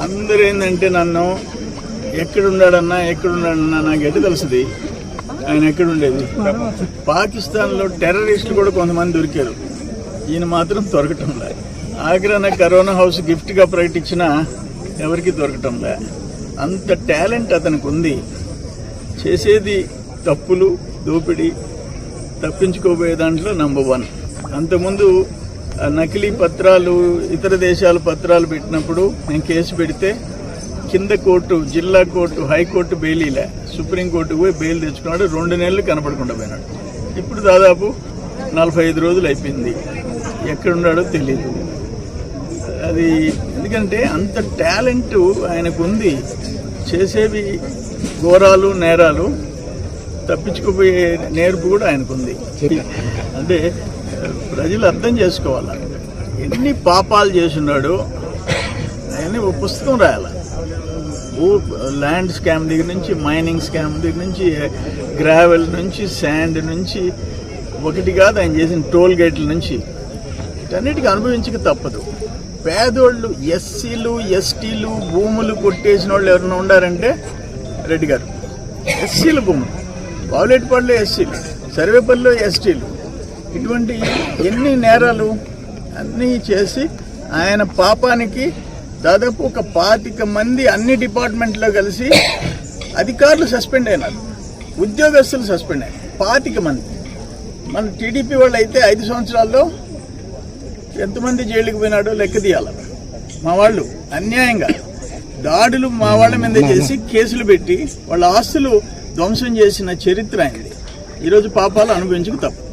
అందరూ ఏంటంటే నన్ను ఎక్కడున్నాడన్నా ఎక్కడున్నాడన్నా నాకు ఎటు తెలుసుది. ఆయన ఎక్కడుండేది? పాకిస్తాన్లో టెర్రరిస్టులు కూడా కొంతమంది దొరికారు. ఈయన మాత్రం దొరకటం లే. ఆగ్రాన కరోనా హౌస్ గిఫ్ట్గా ప్రకటించినా ఎవరికి దొరకటం లే. అంత టాలెంట్ అతనికి ఉంది. చేసేది తప్పులు దోపిడీ తప్పించుకోబోయే దాంట్లో నంబర్ వన్ అంతకుముందు నకిలీ పత్రాలు ఇతర దేశాల పత్రాలు పెట్టినప్పుడు నేను కేసు పెడితే కింద కోర్టు జిల్లా కోర్టు హైకోర్టు బెయిలీలే. సుప్రీంకోర్టు పోయి బెయిల్ తెచ్చుకున్నాడు. రెండు నెలలు కనపడకుండా పోయినాడు. ఇప్పుడు దాదాపు నలభై ఐదు రోజులు అయిపోయింది. ఎక్కడున్నాడో తెలియదు అది ఎందుకంటే అంత టాలెంట్ ఆయనకు ఉంది చేసేవి ఘోరాలు నేరాలు తప్పించుకుపోయే నేర్పు కూడా ఆయనకుంది. అంటే ప్రజలు అర్థం చేసుకోవాలి? ఎన్ని పాపాలు చేసినాడు ఆయన ఒక పుస్తకం రాయాలి? భూ ల్యాండ్ స్కామ్ దగ్గర నుంచి మైనింగ్ స్కామ్ దగ్గర నుంచి గ్రావెల్ నుంచి శాండ్ నుంచి ఒకటి కాదు ఆయన చేసిన టోల్ గేట్ల నుంచి. వీటన్నిటికీ అనుభవించక తప్పదు. పేదోళ్ళు ఎస్సీలు ఎస్టీలు భూములు కొట్టేసిన వాళ్ళు ఎవరైనా ఉండారంటే రెడ్డి గారు. ఎస్సీల భూములు. బావులేటిపాడులో ఎస్సీలు సర్వేపల్లిలో ఎస్టీలు ఇటువంటి ఎన్ని నేరాలు అన్నీ చేసి ఆయన పాపానికి దాదాపు ఒక పాతిక మంది అన్ని డిపార్ట్మెంట్లో కలిసి అధికారులు సస్పెండ్ అయినారు. ఉద్యోగస్తులు సస్పెండ్ అయ్యారు పాతిక మంది. మన టీడీపీ వాళ్ళు అయితే ఐదు సంవత్సరాల్లో ఎంతమంది జైలుకి పోయినాడో లెక్క తీయాలి. మా వాళ్ళు అన్యాయంగా దాడులు మా వాళ్ళ మీద చేసి కేసులు పెట్టి వాళ్ళ ఆస్తులు ధ్వంసం చేసిన చరిత్ర అయింది ఈరోజు పాపాలు అనుభవించక తప్పు.